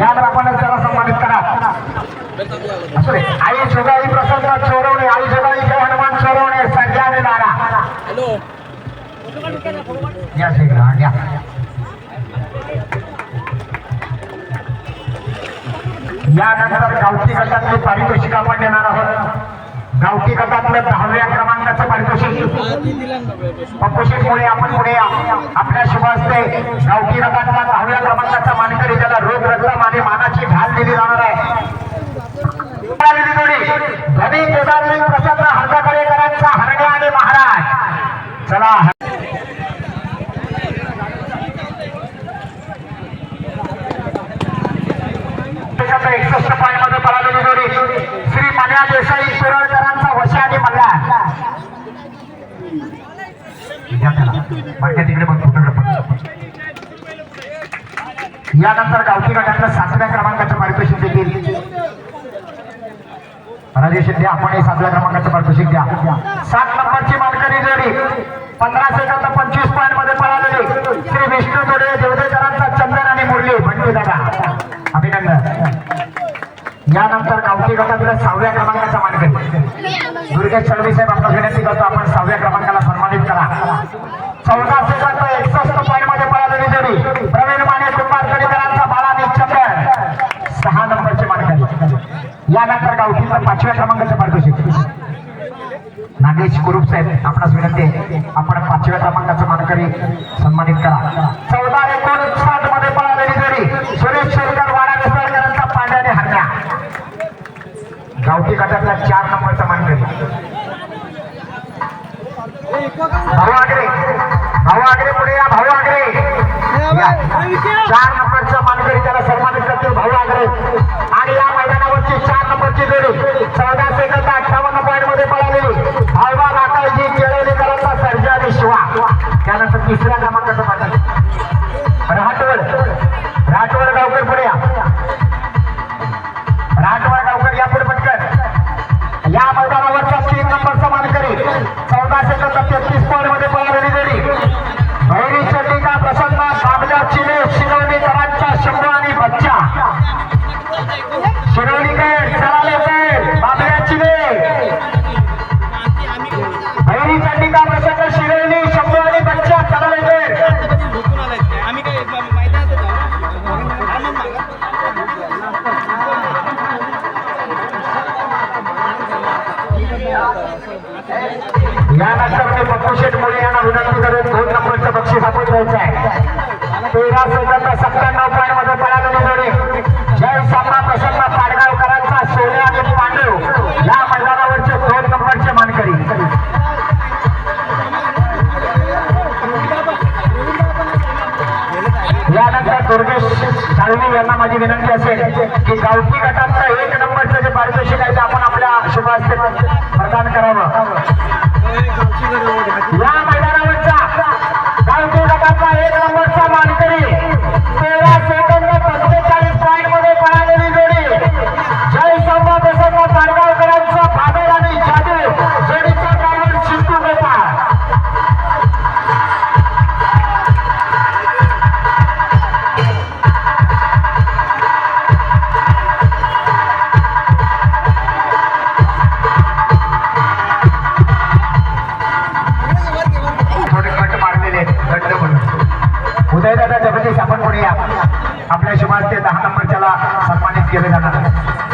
यावर आपण त्याला सन्मानित करा. आई सुगाई प्रसन्न चोरवणे आई जय हनुमान चोरवणे संजय लारा या साईडला या. यानंतर गावठी गटातले पारितोषिक आपण देणार आहोत. गावठी गटातलं दहाव्या क्रमांकाचं पारितोषिक आपण पुढे आपल्या शुभ असते गावठी दहाव्या क्रमांकाचा मानकरी त्याला रोग रक्कम आणि मानाची ढाल दिली जाणार आहे दिली जोडी. धनी केदारलिंग प्रसन्न हरकाकडेकरांचा हरणे आणि महाराज चला त्याच्यात एकसष्ट पॉईंटमध्ये पळालेली जोडी श्री मन्या देसाई सुरळकरांचा वशा आणि मल्हार या त्याला. तिकडे पण तिकडे यानंतर गावठी गटातल्या सातव्या क्रमांकाचं पारितोषिक देखील. राजेश शिंदे आपण हे सातव्या क्रमांकाचं पारितोषिक द्या. सात नंबरची मालकरी जोडी. पंधरा सेकंद पंचवीस पॉईंटमध्ये पळालेली. श्री विष्णू जोडे देवदेव यानंतर गावठी गटातील सहाव्या क्रमांकाचा मानकरी. दुर्गेश चढवी साहेब आपला विनंती करतो आपण सहाव्या क्रमांकाला सन्मानित करा. चौदा सेकंद एकसष्ट पॉईंटमध्ये पळालेली जोडी प्रवीण माने कुंभारकडेकरांचा बाळा चंदन सहा नंबरचे मानकरी. यानंतर गावठीचा पाचव्या क्रमांकाचं पारितोषिक नागेश कुरुप साहेब आपणास विनंती आपण पाचव्या क्रमांकाचं मानकरी सन्मानित करा. गावठी गटातला चार नंबरचा मानकरी भाऊ आगरे. भाऊ आगरे पुढे या भाऊ आगरे. चार नंबरचा यानंतर मी पप्पू शेठ मुळे यांना विनंती करून दोन नंबरचं बक्षीस आपण द्यायचं आहे. तेरा सेकंद सत्त्याण्णव साळवी यांना माझी विनंती असेल की गावठी गटातलं एक नंबरचं जे पारितोषिक आहे ते आपण आपल्या शुभ प्रदान करावं. उदयदादा जगदीश आपण पुढे या आपल्या शुभास्ते दहा नंबरच्याला सन्मानित केले जाणार. दहा